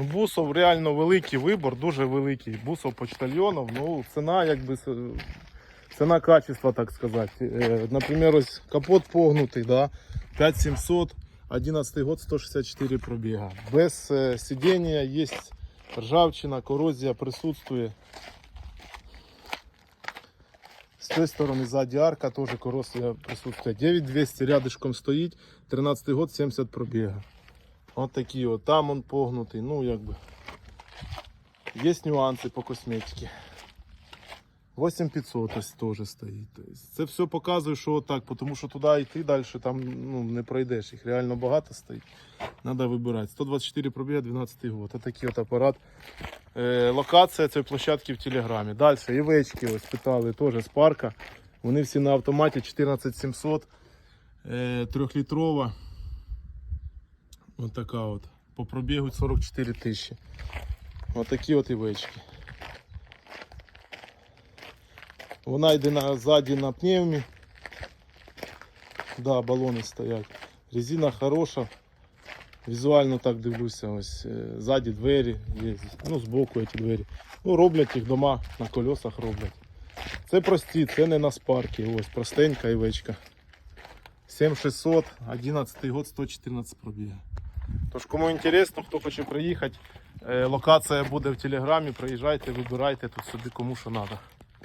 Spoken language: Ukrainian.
Ну, бусов реально великий вибор, дуже великий. Бусов почтальонов, ну ціна якби ціна качества, так сказати. Е, Наприклад, ось капот погнутий, да, 5700, 11 год, 164 пробіга. Без е, сидіння є ржавчина, корозія присутствує. З цієї сторони ззаді арка теж корозія присутствує. 9200 рядышком стоїть, 13 год, 70 пробіга. От такі от. Там он погнутий, ну якби. Є нюанси по косметиці. 8500 ось теж стоїть. Це все показує, що отак, тому що туди йти далі там ну, не пройдеш. Їх реально багато стоїть. Треба вибирати. 124 пробіга, 12 год. Ось такий от апарат. Е, локація цієї площадки в Телеграмі. Далі івечки ось питали теж з парка. Вони всі на автоматі 14700. Е, трьохлітрова. Ось така от. По пробігу 44 тисячі. Ось такі от івечки. Вона йде на, ззаді на пневмі. Да, балони стоять. Резина хороша. Візуально так дивлюся, ось е, ззаді двері є, ну збоку ці двері. Ну, роблять їх дома на колесах роблять. Це прості, це не на спарки. Ось простенька івечка. 7600, 11 год, 114 пробіга. Тож, кому інтересно, хто хоче приїхати, е, локація буде в телеграмі, приїжджайте, вибирайте тут собі кому що треба.